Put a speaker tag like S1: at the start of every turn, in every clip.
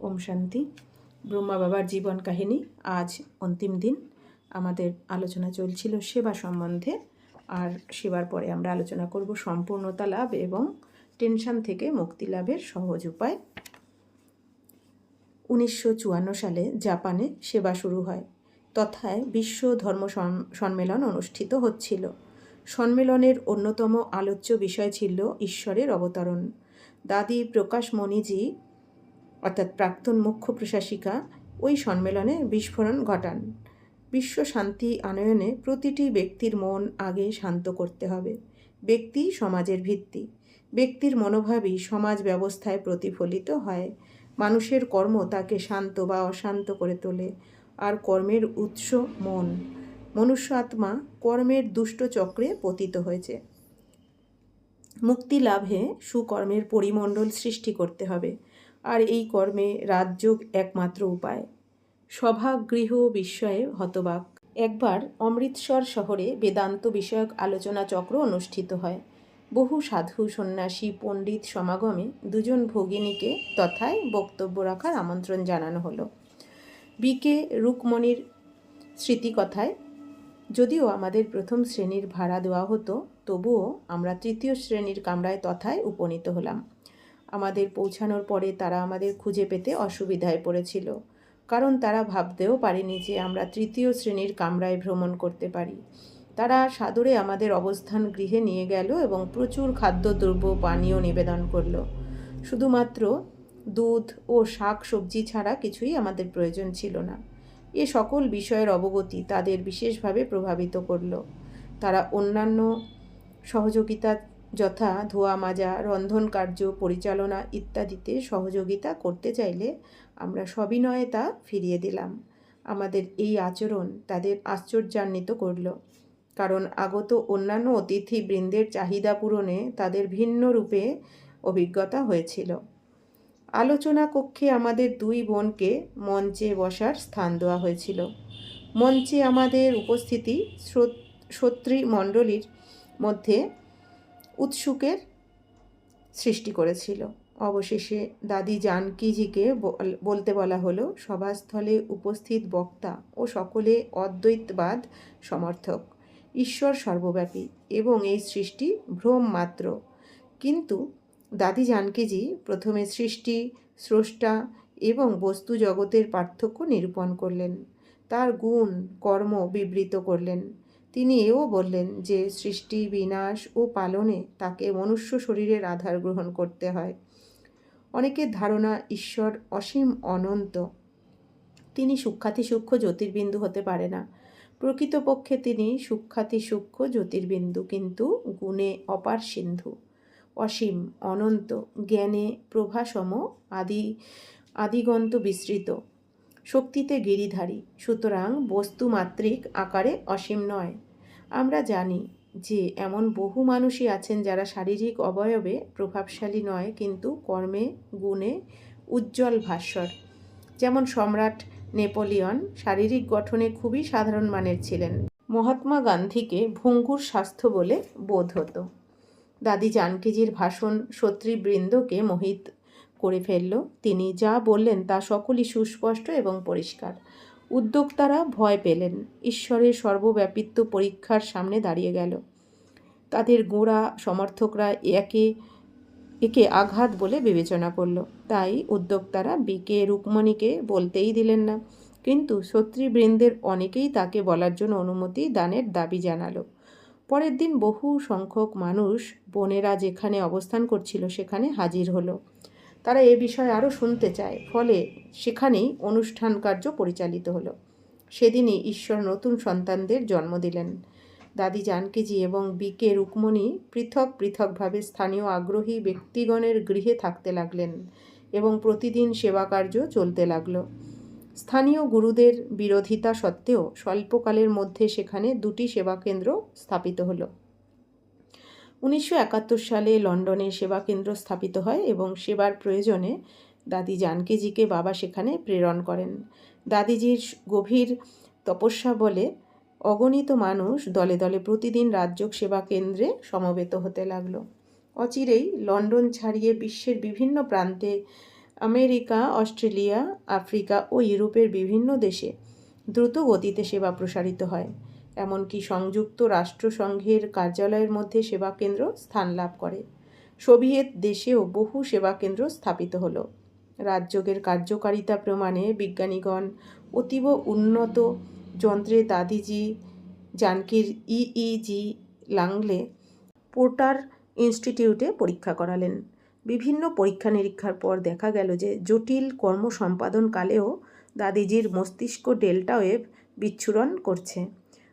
S1: ওম শান্তি। ব্রহ্মা বাবার জীবন কাহিনী আজ অন্তিম দিন। আমাদের আলোচনা চলছিল সেবা সম্বন্ধে। আর সেবার পরে আমরা আলোচনা করব সম্পূর্ণতা লাভ এবং টেনশন থেকে মুক্তি লাভের সহজ উপায়। উনিশশো চুয়ান্ন সালে জাপানে সেবা শুরু হয়। তথায় বিশ্ব ধর্ম সম- সম্মেলন অনুষ্ঠিত হচ্ছিল। সম্মেলনের অন্যতম আলোচ্য বিষয় ছিল ঈশ্বরের অবতরণ। দাদি প্রকাশ মণিজি অর্থাৎ প্রাক্তন মুখ্য প্রশাসিকা, ওই সম্মেলনে বিস্ফোরণ ঘটান। বিশ্ব শান্তি আনয়নে প্রতিটি ব্যক্তির মন আগে শান্ত করতে হবে। ব্যক্তি সমাজের ভিত্তি। ব্যক্তির মনোভাবই সমাজ ব্যবস্থায় প্রতিফলিত হয়। মানুষের কর্ম তাকে শান্ত বা অশান্ত করে তোলে। আর কর্মের উৎস মন। মনুষ্য আত্মা কর্মের দুষ্ট চক্রে পতিত হয়েছে। মুক্তি লাভে সুকর্মের পরিমণ্ডল সৃষ্টি করতে হবে। আর এই কর্মে রাজযোগ একমাত্র উপায়। সভাগৃহ বিস্ময়ে হতবাক। একবার অমৃতসর শহরে বেদান্ত বিষয়ক আলোচনা চক্র অনুষ্ঠিত হয়। বহু সাধু, সন্ন্যাসী, পণ্ডিত সমাগমে দুজন ভগিনীকে তথায় বক্তব্য রাখার আমন্ত্রণ জানানো হলো। বিকে রুকমণির স্মৃতিকথায়, যদিও আমাদের প্রথম শ্রেণির ভাড়া দেওয়া হতো, তবুও আমরা তৃতীয় শ্রেণির কামরায় তথায় উপনীত হলাম। আমাদের পৌঁছানোর পরে তারা আমাদের খুঁজে পেতে অসুবিধায় পড়েছিল। কারণ তারা ভাবতেও পারেনি যে আমরা তৃতীয় শ্রেণির কামরায় ভ্রমণ করতে পারি। তারা সাদরে আমাদের অবস্থান গৃহে নিয়ে গেল এবং প্রচুর খাদ্যদ্রব্য, পানীয় নিবেদন করল। শুধুমাত্র দুধ ও শাক সবজি ছাড়া কিছুই আমাদের প্রয়োজন ছিল না। এ সকল বিষয়ের অবগতি তাদের বিশেষভাবে প্রভাবিত করল। তারা অন্যান্য সহযোগিতা যথা ধোয়া মাজা, রন্ধন কার্য, পরিচালনা ইত্যাদিতে সহযোগিতা করতে চাইলে আমরা সবিনয়ে তা ফিরিয়ে দিলাম। আমাদের এই আচরণ তাদের আশ্চর্যান্বিত করল। কারণ আগত অন্যান্য অতিথি বৃন্দের চাহিদা পূরণে তাদের ভিন্ন রূপে অভিজ্ঞতা হয়েছিল। আলোচনা কক্ষে আমাদের দুই বোনকে মঞ্চে বসার স্থান দেওয়া হয়েছিল। মঞ্চে আমাদের উপস্থিতি সত্রী মণ্ডলীর মধ্যে উৎসুকের সৃষ্টি করেছিল। অবশেষে দাদি জানকীজিকে বল- বলতে বলা হলো, সভাস্থলে উপস্থিত বক্তা ও সকলে অদ্বৈতবাদ সমর্থক, ঈশ্বর সর্বব্যাপী এবং এই সৃষ্টি ভ্রম মাত্র কিন্তু দাদি জানকীজি প্রথমে সৃষ্টি, স্রষ্টা এবং বস্তু জগতের পার্থক্য নিরূপণ করলেন। তার গুণ, কর্ম বিবৃত করলেন। তিনি এও বললেন যে সৃষ্টি, বিনাশ ও পালনে তাকে মনুষ্য শরীরের আধার গ্রহণ করতে হয়। অনেকের ধারণা ঈশ্বর অসীম অনন্ত। তিনি সূক্ষাতি সূক্ষ্ম জ্যোতির্বিন্দু হতে পারে না। প্রকৃতপক্ষে তিনি সূক্ষাতি সূক্ষ্ম জ্যোতির্বিন্দু, কিন্তু গুণে অপার সিন্ধু। অসীম, অনন্ত, জ্ঞানে প্রভাসম, আদি, আদিগন্ত বিস্তৃত। শক্তিতে গিরিধারী, সুতরাং বস্তুমাত্রিক আকারে অসীম নয়। আমরা জানি যে, এমন বহু মানুষই আছেন যারা শারীরিক অবয়বে প্রভাবশালী নয়, কিন্তু কর্মে, গুণে উজ্জ্বল ভাস্বর। যেমন সম্রাট নেপোলিয়ন শারীরিক গঠনে খুবই সাধারণ মানের ছিলেন। মহাত্মা গান্ধীকে ভঙ্গুর স্বাস্থ্য বলে বোধ হতো। দাদি জানকিজির ভাষণ সত্রীবৃন্দকে মোহিত করে ফেলল। তিনি যা বললেন তা সকলই সুস্পষ্ট এবং পরিষ্কার। উদ্যোক্তারা ভয় পেলেন। ঈশ্বরের সর্বব্যাপিত্ব পরীক্ষার সামনে দাঁড়িয়ে গেল। তাদের গোড়া সমর্থকরা একে একে আঘাত বলে বিবেচনা করল। তাই উদ্যোক্তারা বিকে রুকমণিকে বলতেই দিলেন না। কিন্তু সত্রীবৃন্দের অনেকেই তাকে বলার জন্য অনুমতি দানের দাবি জানালো। পরের দিন বহু সংখ্যক মানুষ বোনেরা যেখানে অবস্থান করছিল সেখানে হাজির হলো। তারা এ বিষয়ে আরও শুনতে চায়। ফলে সেখানেই অনুষ্ঠান কার্য পরিচালিত হলো। সেদিনই ঈশ্বর নতুন সন্তানদের জন্ম দিলেন। দাদি জানকীজি এবং বিকে রুকমণি পৃথক পৃথকভাবে স্থানীয় আগ্রহী ব্যক্তিগণের গৃহে থাকতে লাগলেন এবং প্রতিদিন সেবা কার্য চলতে লাগল। স্থানীয় গুরুদের বিরোধিতা সত্ত্বেও স্বল্পকালের মধ্যে সেখানে দুটি সেবা কেন্দ্র স্থাপিত হলো। উনিশশো একাত্তর সালে লন্ডনে সেবা কেন্দ্র স্থাপিত হয় এবং সেবার প্রয়োজনে দাদি জানকীজিকে বাবা সেখানে প্রেরণ করেন। দাদিজির গভীর তপস্যা বলে অগণিত মানুষ দলে দলে প্রতিদিন রাজযোগ সেবা কেন্দ্রে সমবেত হতে লাগল। অচিরেই লন্ডন ছাড়িয়ে বিশ্বের বিভিন্ন প্রান্তে আমেরিকা, অস্ট্রেলিয়া, আফ্রিকা ও ইউরোপের বিভিন্ন দেশে দ্রুত গতিতে সেবা প্রসারিত হয়। এমনকি সংযুক্ত রাষ্ট্রসংঘের কার্যালয়ের মধ্যে সেবা কেন্দ্র স্থান লাভ করে। সোভিয়েত দেশেও বহু সেবা কেন্দ্র স্থাপিত হলো। রাজযোগের কার্যকারিতা প্রমাণে বিজ্ঞানীগণ অতীব উন্নত যন্ত্রে দাদিজি জানকির ইইজি লাংলে পোর্টার ইনস্টিটিউটে পরীক্ষা করালেন। বিভিন্ন পরীক্ষা নিরীক্ষার পর দেখা গেল যে জটিল কর্ম সম্পাদনকালেও দাদিজির মস্তিষ্ক ডেল্টা ওয়েভ বিচ্ছুরণ করছে।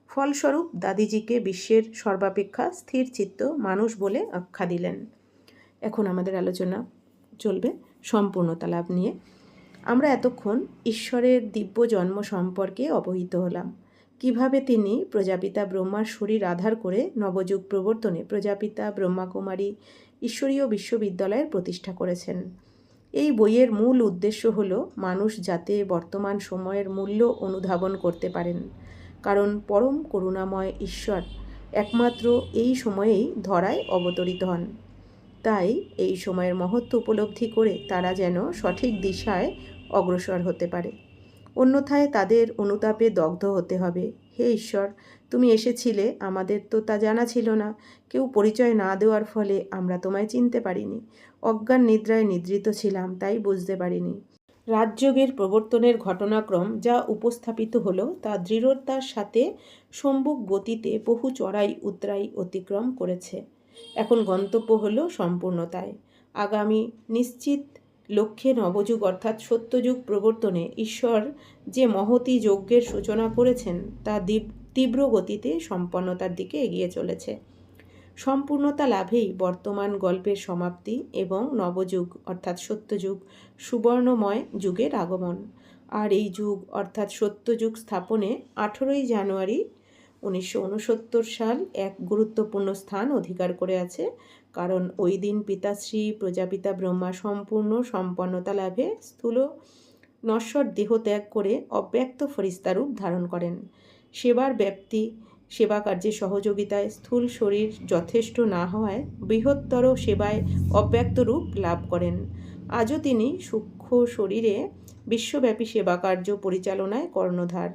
S1: ফলস্বরূপ দাদিজিকে বিশ্বের সর্বাপেক্ষা স্থির চিত্ত মানুষ বলে আখ্যা দিলেন। এখন আমাদের আলোচনা চলবে সম্পূর্ণতা লাভ নিয়ে। আমরা এতক্ষণ ঈশ্বরের দিব্য জন্ম সম্পর্কে অবহিত হলাম। কীভাবে তিনি প্রজাপিতা ব্রহ্মার শরীর আধার করে নবযুগ প্রবর্তনে প্রজাপিতা, ব্রহ্মাকুমারী, ঈশ্বরীয় বিশ্ববিদ্যালয়ের প্রতিষ্ঠা করেছেন? এই বইয়ের মূল উদ্দেশ্য হল মানুষ যাতে বর্তমান সময়ের মূল্য অনুধাবন করতে পারেন। কারণ পরম করুণাময় ঈশ্বর একমাত্র এই সময়েই ধরায় অবতরিত হন। তাই এই সময়ের মহত্ব উপলব্ধি করে তারা যেন সঠিক দিশায় অগ্রসর হতে পারে। অন্যথায় তাদের অনুতাপে দগ্ধ হতে হবে। হে ঈশ্বর, তুমি এসেছিলে, আমাদের তো তা জানা ছিল না। কেউ পরিচয় না দেওয়ার ফলে আমরা তোমায় চিনতে পারিনি। অজ্ঞান নিদ্রায় নিদ্রিত ছিলাম, তাই বুঝতে পারিনি। রাজযোগের প্রবর্তনের ঘটনাক্রম যা উপস্থাপিত হলো তা দৃঢ়তার সাথে সম্মুখ গতিতে বহু চড়াই উতরাই অতিক্রম করেছে। এখন গন্তব্য হলো সম্পূর্ণতায়। আগামী নিশ্চিত লক্ষ্যে নবযুগ অর্থাৎ সত্যযুগ প্রবর্তনে ঈশ্বর যে মহতি যজ্ঞের সূচনা করেছেন, তা তীব্র গতিতে সম্পন্নতার দিকে এগিয়ে চলেছে। সম্পূর্ণতা লাভেই বর্তমান গল্পের সমাপ্তি এবং নবযুগ, অর্থাৎ সত্যযুগ, সুবর্ণময় যুগের আগমন। আর এই যুগ, অর্থাৎ সত্যযুগ স্থাপনে আঠেরোই জানুয়ারি উনিশশো উনসত্তর সাল এক গুরুত্বপূর্ণ স্থান অধিকার করে আছে। কারণ ওই দিন পিতাশ্রী, প্রজাপিতা ব্রহ্মা সম্পূর্ণ সম্পন্নতা লাভে স্থূল নশ্বর দেহ ত্যাগ করে অব্যক্ত ফরিস্তারূপ ধারণ করেন। সেবার ব্যাপ্তি সেবা কার্যে সহযোগিতায় স্থূল শরীর যথেষ্ট না হওয়ায় বৃহত্তর সেবায় অব্যক্ত রূপ লাভ করেন। আজও তিনি সূক্ষ্ম শরীরে বিশ্বব্যাপী সেবা কার্য পরিচালনায় কর্ণধার।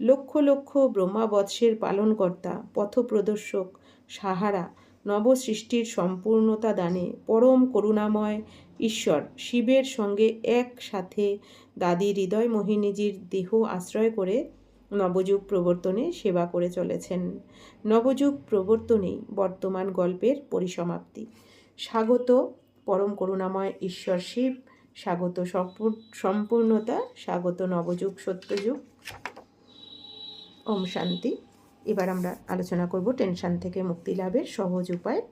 S1: লক্ষ লক্ষ ব্রহ্মাবৎসের পালনকর্তা, পথপ্রদর্শক, সাহারা, নবসৃষ্টির সম্পূর্ণতা দানে পরম করুণাময় ঈশ্বর শিবের সঙ্গে একসাথে দাদি হৃদয় মোহিনীজির দেহ আশ্রয় করে নবযুগ প্রবর্তনে সেবা করে চলেছেন। নবযুগ প্রবর্তনেই বর্তমান গল্পের পরিসমাপ্তি। স্বাগত পরম করুণাময় ঈশ্বর শিব, স্বাগত সম্পূর্ণতা, স্বাগত নবযুগ সত্যযুগ। ওম শান্তি। এবার আমরা আলোচনা করব টেনশন থেকে মুক্তি লাভের সহজ উপায়।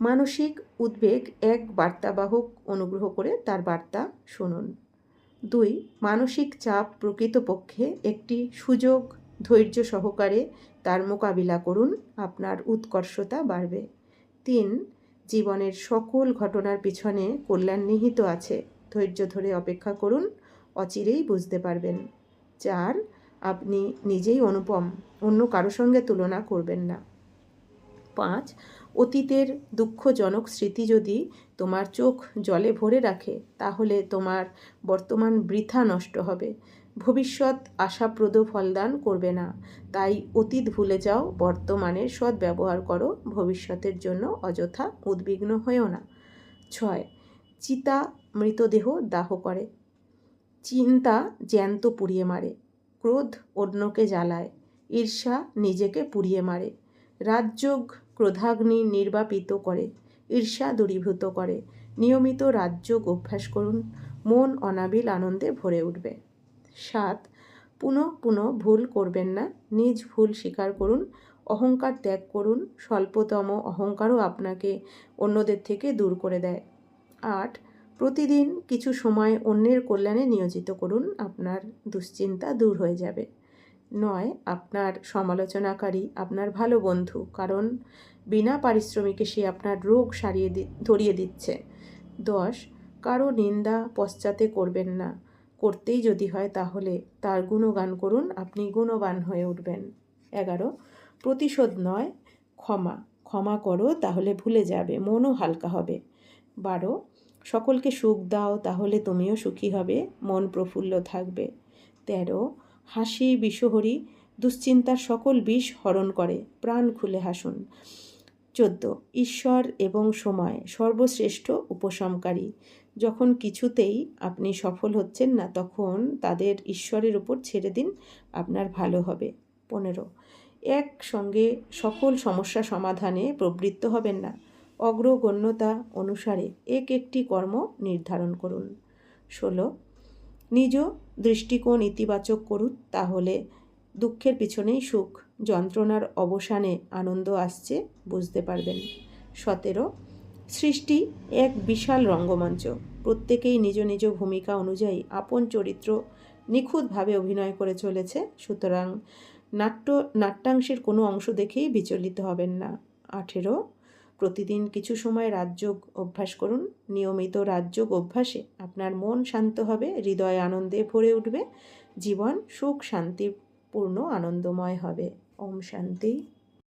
S1: মানসিক উদ্বেগ এক বার্তাবাহক অনুগ্রহ করে তার বার্তা শুনুন। দুই, মানসিক চাপ প্রকৃতপক্ষে একটি সুযোগ ধৈর্য সহকারে তার মোকাবিলা করুন, আপনার উৎকর্ষতা বাড়বে। তিন, জীবনের সকল ঘটনার পিছনে কল্যাণ নিহিত আছে, ধৈর্য ধরে অপেক্ষা করুন, অচিরেই বুঝতে পারবেন। চার, আপনি নিজেই অনুপম, অন্য কারও সঙ্গে তুলনা করবেন না। পাঁচ অতীতের দুঃখজনক স্মৃতি যদি তোমার চোখ জলে ভরে রাখে, তাহলে তোমার বর্তমান বৃথা নষ্ট হবে। ভবিষ্যৎ আশাপ্রদ ফলদান করবে না। তাই অতীত ভুলে যাও, বর্তমানের সৎ ব্যবহার করো, ভবিষ্যতের জন্য অযথা উদ্বিগ্ন হয়েও না। ছয়, চিতা মৃতদেহ দাহ করে। চিন্তা জ্যান্ত পুড়িয়ে মারে। ক্রোধ অন্যকে জ্বালায়। ঈর্ষা নিজেকে পুড়িয়ে মারে। রাজযোগ ক্রোধাগ্নি নির্বাপিত করে, ঈর্ষা দূরীভূত করে। নিয়মিত রাজযোগ অভ্যাস করুন, মন অনাবিল আনন্দে ভরে উঠবে। সাত, পুনঃ পুনঃ ভুল করবেন না, নিজ ভুল স্বীকার করুন, অহংকার ত্যাগ করুন, স্বল্পতম অহংকারও আপনাকে অন্যদের থেকে দূর করে দেয়। আট, প্রতিদিন কিছু সময় অন্যের কল্যাণে নিয়োজিত করুন, আপনার দুশ্চিন্তা দূর হয়ে যাবে। নয়, আপনার সমালোচনাকারী, আপনার ভালো বন্ধু। কারণ বিনা পারিশ্রমিকে সে আপনার রোগ সারিয়ে ধরিয়ে দিচ্ছে। দশ, কারও নিন্দা পশ্চাতে করবেন না। করতেই যদি হয় তাহলে তার গুণগান করুন, আপনি গুণবান হয়ে উঠবেন। এগারো, প্রতিশোধ নয়, ক্ষমা। ক্ষমা করো, তাহলে ভুলে যাবে, মনও হালকা হবে। বারো, সকলকে সুখ দাও, তাহলে তুমিও সুখী হবে, মন প্রফুল্ল থাকবে। তেরো হাসি বিষহরি দুশ্চিন্তার সকল বিষ হরণ করে, প্রাণ খুলে হাসুন। চোদ্দ, ঈশ্বর এবং সময়, সর্বশ্রেষ্ঠ উপশমকারী। যখন কিছুতেই আপনি সফল হচ্ছেন না, তখন তাদের ঈশ্বরের উপর ছেড়ে দিন, আপনার ভালো হবে। পনেরো, একসঙ্গে সকল সমস্যা সমাধানে প্রবৃত্ত হবেন না। অগ্রগণ্যতা অনুসারে এক একটি কর্ম নির্ধারণ করুন। ষোলো নিজ দৃষ্টিকোণ ইতিবাচক করুন, তাহলে দুঃখের পিছনেই সুখ। যন্ত্রণার অবসানে আনন্দ আসছে, বুঝতে পারবেন। সতেরো, সৃষ্টি এক বিশাল রঙ্গমঞ্চ। প্রত্যেকেই নিজ নিজ ভূমিকা অনুযায়ী আপন চরিত্র নিখুঁতভাবে অভিনয় করে চলেছে, সুতরাং নাট্য, নাট্যাংশের কোনো অংশ দেখেই বিচলিত হবেন না। আঠেরো প্রতিদিন কিছু সময় রাজযোগ অভ্যাস করুন। নিয়মিত রাজযোগ অভ্যাসে আপনার মন শান্ত হবে, হৃদয় আনন্দে ভরে উঠবে, জীবন সুখ শান্তিপূর্ণ আনন্দময় হবে। ওম শান্তি।